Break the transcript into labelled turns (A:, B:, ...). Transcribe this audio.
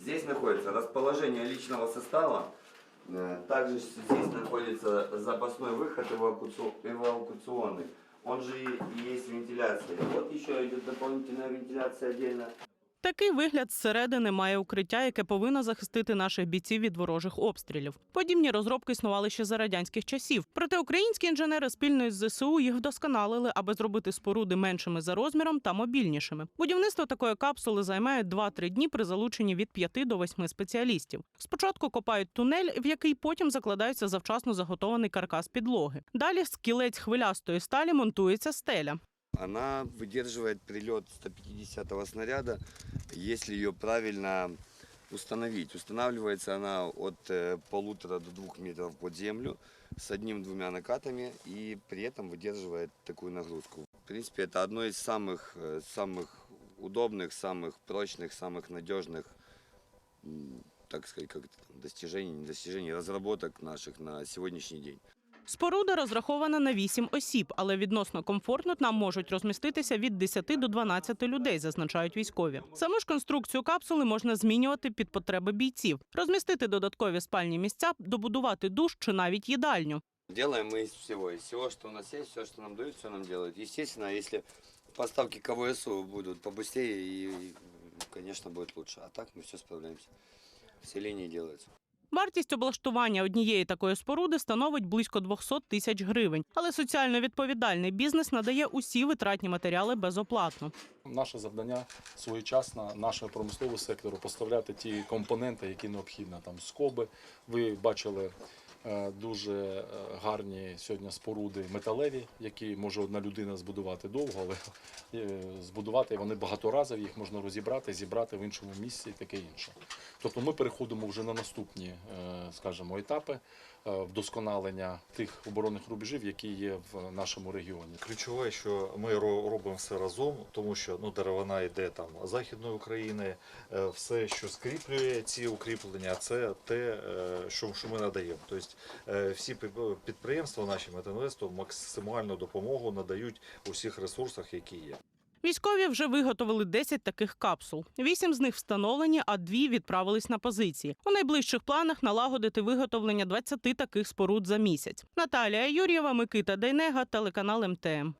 A: Здесь находится расположение личного состава. Э, Также здесь находится запасной выход эвакуаци- эвакуационный. Он же и есть вентиляция. Вот еще идет дополнительная вентиляция отдельно.
B: Такий вигляд зсередини має укриття, яке повинно захистити наших бійців від ворожих обстрілів. Подібні розробки існували ще за радянських часів. Проте українські інженери спільно із ЗСУ їх вдосконалили, аби зробити споруди меншими за розміром та мобільнішими. Будівництво такої капсули займає 2-3 дні при залученні від 5 до 8 спеціалістів. Спочатку копають тунель, в який потім закладається завчасно заготований каркас підлоги. Далі з кілець хвилястої сталі монтується стеля.
A: Она выдерживает прилет 150-го снаряда, если ее правильно установить. Устанавливается она от э, полутора до двух метров под землю с одним-двумя накатами и при этом выдерживает такую нагрузку. В принципе, это одно из самых, э, самых удобных, самых прочных, самых надежных, так сказать, как достижений, достижений, разработок наших на сегодняшний день.
B: Споруда розрахована на 8 осіб, але відносно комфортно там можуть розміститися від 10 до 12 людей, зазначають військові. Саму ж конструкцію капсули можна змінювати під потреби бійців, розмістити додаткові спальні місця, добудувати душ чи навіть їдальню.
A: Делаем мы из всего. Из всего, что у нас есть, все, что нам дают, все нам делают. Естественно, если поставки КВСУ будут побыстрее, и, и, конечно, будет лучше. А так мы все справляемся. Все линии делаются.
B: Вартість облаштування однієї такої споруди становить близько 200 тисяч гривень. Але соціально відповідальний бізнес надає усі витратні матеріали безоплатно.
C: Наше завдання своєчасно нашому промисловому сектору поставляти ті компоненти, які необхідні. Там скоби. Ви бачили дуже е, гарні сьогодні споруди металеві, які може одна людина збудувати довго, але е, збудувати вони багаторазові, їх можна розібрати, зібрати в іншому місці і таке інше. Тобто ми переходимо вже на наступні, е, скажімо, етапи е, вдосконалення тих оборонних рубежів, які є в нашому регіоні.
D: Ключове, що ми робимо все разом, тому що ну, деревина йде там Західної України, е, все, що скріплює ці укріплення, це те, е, що ми надаємо. Тобто е, всі пі- підприємства, наші метинвесту максимальну допомогу надають у всіх ресурсах, які є.
B: Військові вже виготовили 10 таких капсул. Вісім з них встановлені, а дві відправились на позиції. У найближчих планах налагодити виготовлення 20 таких споруд за місяць. Наталія Юр'єва, Микита Дейнега, телеканал МТМ.